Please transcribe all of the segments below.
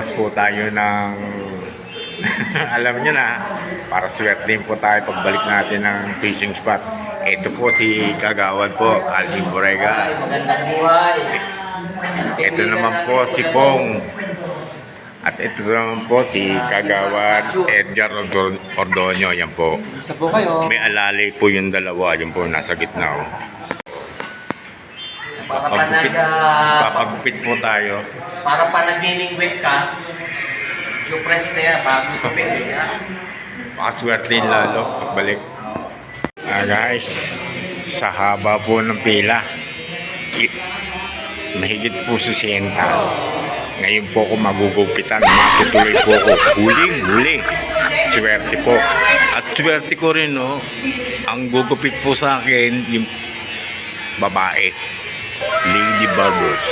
magbabawas po tayo ng alam nyo na para swerte po tayo pagbalik natin ng fishing spot ito po si Kagawad po Alvin Ay, Borega magandang buhay. ito naman po si Pong at ito naman po si Kagawad Edgar Ordon- Ordonio yan po Gusto po kayo. may alalay po yung dalawa yun po nasa gitna oh. Para pa nag... ah, papagupit po tayo para pa nag-gaining weight ka, press na yan, bago kapit niya. Makaswerte din lalo pagbalik. Ah guys, sa haba po ng pila, mahigit po sa senta. Ngayon po ako magugupitan, matutuloy po ako. Huling, huli. Swerte po. At swerte ko rin, no, ang gugupit po sa akin, yung babae. Lady Barbers.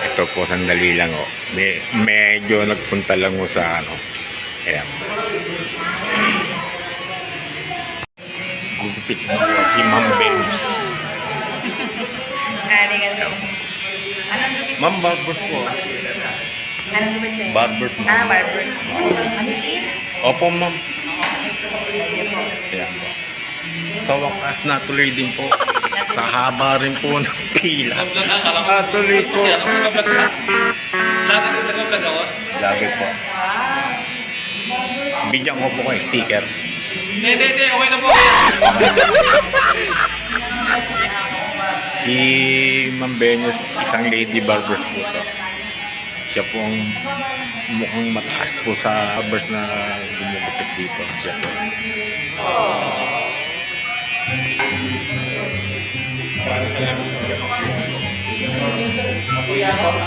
Ito po, sandali lang, oh. Me- medyo nagpunta lang mo sa, ano, Ayan. Gugupit mo po si Ma'am Babes. Gupit? Ma'am Barbers po. Anong gupit sa'yo? Barbers mo. Ah, barbers. Manipis? Opo, ma'am. Ayan po. Sa wakas natuloy din po. Sa haba rin po ng pila. Natuloy po. Lagi po. Bigyan ko po kayo sticker. Hindi, hindi, hindi. Okay na po. Si Ma'am Venus, isang lady barbers po to. Siya po ang mukhang mataas po sa barbers na gumugupit dito. Siya po. Maraming salamat sa mga Ako yan, ako.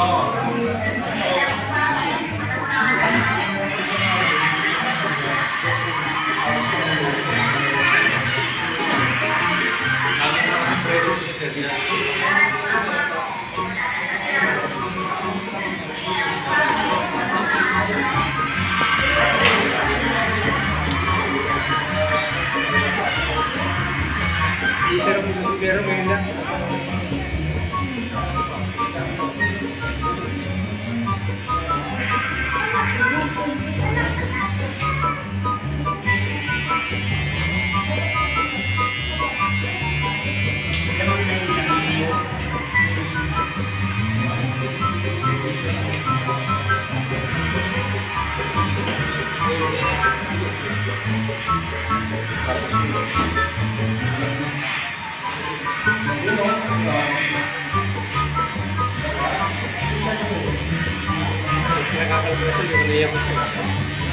Oh, இருக்கிறார்கள் Yung naiyak ko.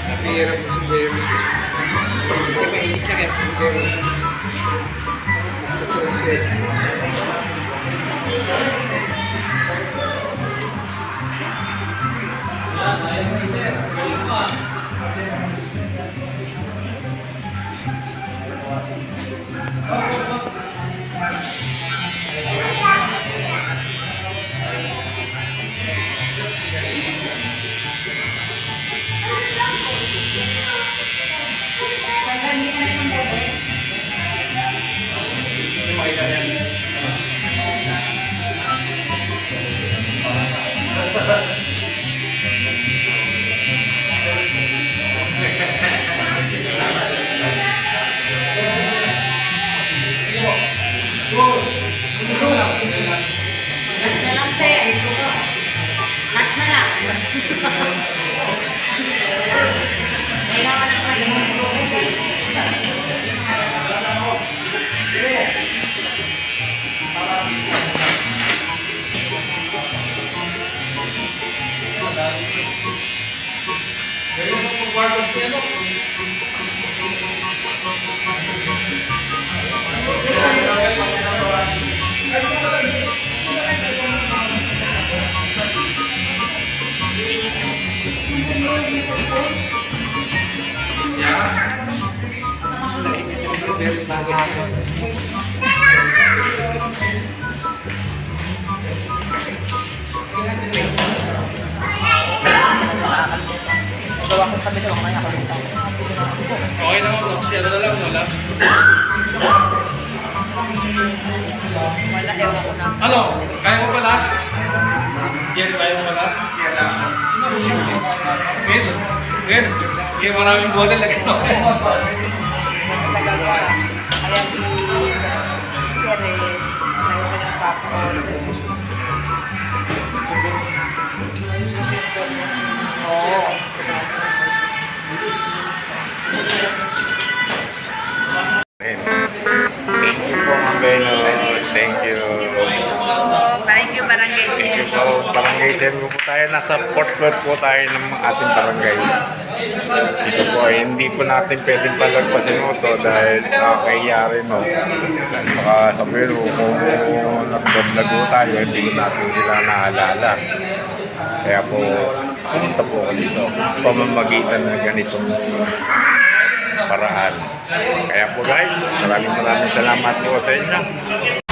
Napihirap ko sa Jeremy. Kasi mainit na kaya sa Jeremy. Gusto ko Lord. Guys. Very bagay. Okay naman bro, siya na lang, wala. Wala, ewan ko na. Ano, kaya mo pa last? Jerry, kaya mo pa last? Yes, yes. Yes, maraming bottle lagi no. Kaya si Sir, eh, ayaw ko ng popcorn. Thank you. Thank you, Barangay Po. Barangay Sen po tayo. Nasa fourth floor po tayo ng ating barangay. Dito po ay hindi po natin pwedeng palagpasin ito dahil nakakahiya rin no. Baka sabihin mo kung nagdaglago tayo, hindi ko natin sila naalala. Kaya po, pumunta po ako dito. Sa pamamagitan ng ganitong paraan. Kaya po guys, maraming maraming salamat po sa inyo.